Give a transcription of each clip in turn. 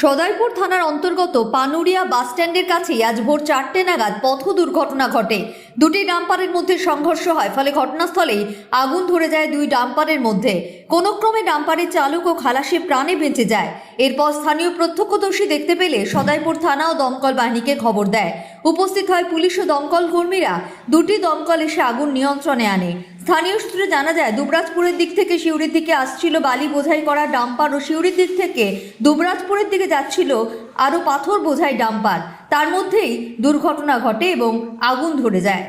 সদয়পুর থানার অন্তর্গত পানুরিয়া বাসস্ট্যান্ডের কাছেই আজ ভোর চারটে নাগাদ পথ দুর্ঘটনা ঘটে। দুটি ডাম্পারের মধ্যে সংঘর্ষ হয়, ফলে ঘটনাস্থলেই আগুন ধরে যায় দুই ডাম্পারের মধ্যে। কোনো ক্রমে ডাম্পারের চালক ও খালাসি প্রাণে বেঁচে যায়। এরপর স্থানীয় প্রত্যক্ষদর্শী দেখতে পেলে সদয়পুর থানা ও দমকল বাহিনীকে খবর দেয়। উপস্থিত হয় পুলিশ ও দমকল কর্মীরা। দুটি দমকল এসে আগুন নিয়ন্ত্রণে আনে। স্থানীয় সূত্রে জানা যায়, দুবরাজপুরের দিক থেকে শিউরির দিকে আসছিল বালি বোঝাই করা ডাম্পার ও শিউরির দিক থেকে দুবরাজপুরের দিকে যাচ্ছিল আরও পাথর বোঝাই ডাম্পার। তার মধ্যেই দুর্ঘটনা ঘটে এবং আগুন ধরে যায়।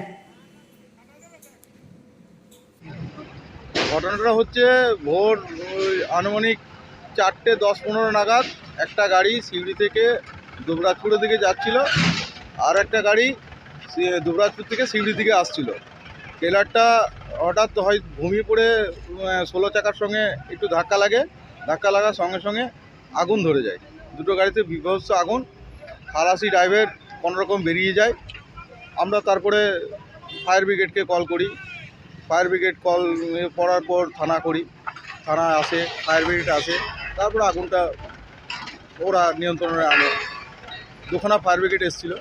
ঘটনাটা হচ্ছে ভোর আনুমানিক চারটে দশ পনেরো নাগাদ একটা গাড়ি শিউড়ি থেকে দুবরাজপুরের দিকে যাচ্ছিল, আর একটা গাড়ি দুবরাজপুর থেকে শিউড়ি দিকে আসছিল। ট্রেলারটা হঠাৎ হয় ঘুমিয়ে পড়ে ষোলো চাকার সঙ্গে একটু ধাক্কা লাগে। ধাক্কা লাগার সঙ্গে সঙ্গে আগুন ধরে যায়। দুটো গাড়িতে বিভৎস আগুন। খালাসি ড্রাইভার কোনোরকম বেরিয়ে যায়। আমরা তারপরে ফায়ার ব্রিগেডকে কল করি। ফায়ার ব্রিগেড কল পড়ার পর থানা করি। থানা আসে ফায়ার ব্রিগেড আসে। তারপরে আগুনটা ওরা নিয়ন্ত্রণে আনে। দুখানা ফায়ার ব্রিগেড এসেছিল।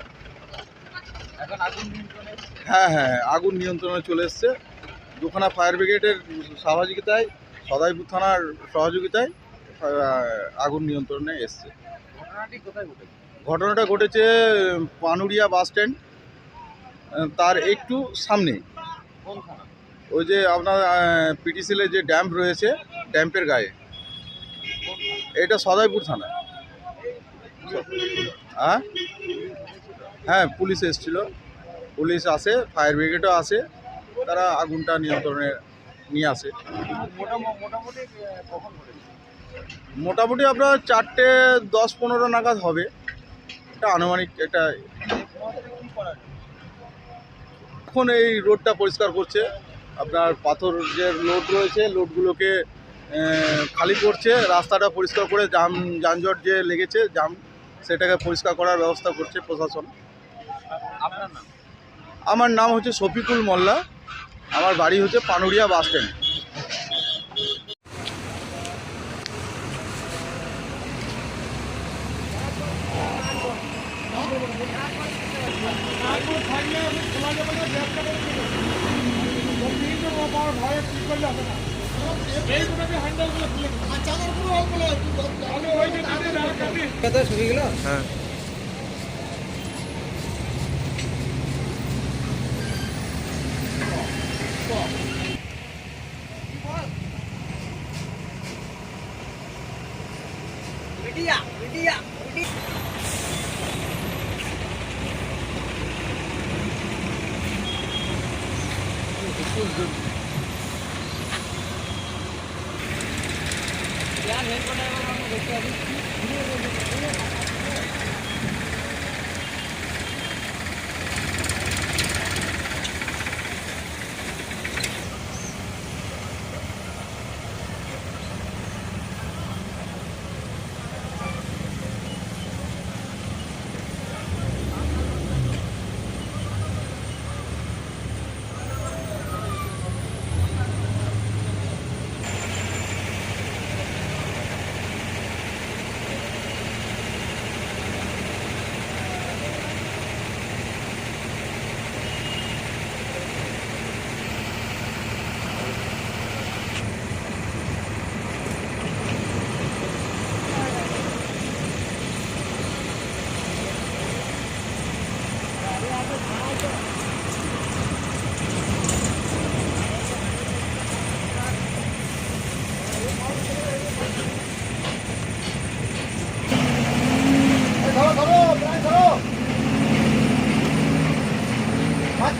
হ্যাঁ হ্যাঁ হ্যাঁ, আগুন নিয়ন্ত্রণে চলে এসছে। দুখানা ফায়ার ব্রিগেডের সহযোগিতায় সদাইপুর থানার সহযোগিতায় আগুন নিয়ন্ত্রণে এসছে। ঘটনাটা ঘটেছে? পানুরিয়া বাস স্ট্যান্ড তার একটু সামনে ওই যে আপনার পিটিসিলের যে ড্যাম্প রয়েছে ড্যাম্পের গায়ে। এটা সদয়পুর থানা। হ্যাঁ হ্যাঁ পুলিশ এসেছিল। পুলিশ আসে, ফায়ার ব্রিগেডও আসে, তারা আগুনটা নিয়ন্ত্রণে নিয়ে আসে। মোটামুটি আপনার চারটে দশ পনেরো নাগাদ হবে। এটা আনুমানিক একটা এখন এই রোডটা পরিষ্কার করছে। আপনার পাথর যে লোড রয়েছে, লোডগুলোকে খালি করছে। রাস্তাটা পরিষ্কার করে জাম, যানজট যে লেগেছে, জাম, সেটাকে পরিষ্কার করার ব্যবস্থা করছে প্রশাসন। আমার নাম হচ্ছে শফিকুল মোল্লা। আমার বাড়ি হচ্ছে পানুরিয়া বাস স্ট্যান্ড। হ্যাঁ। Lydia, Lydia, Lydia. यार हेल्प कर देगा हम लोग क्या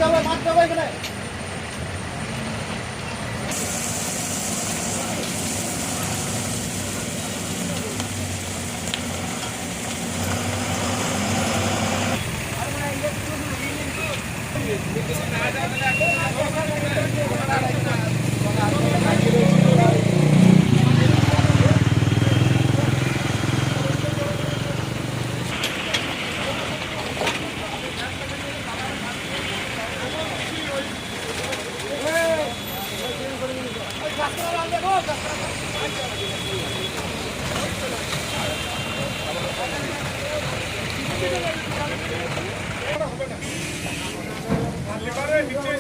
হবে মারতে লিবারে নিচে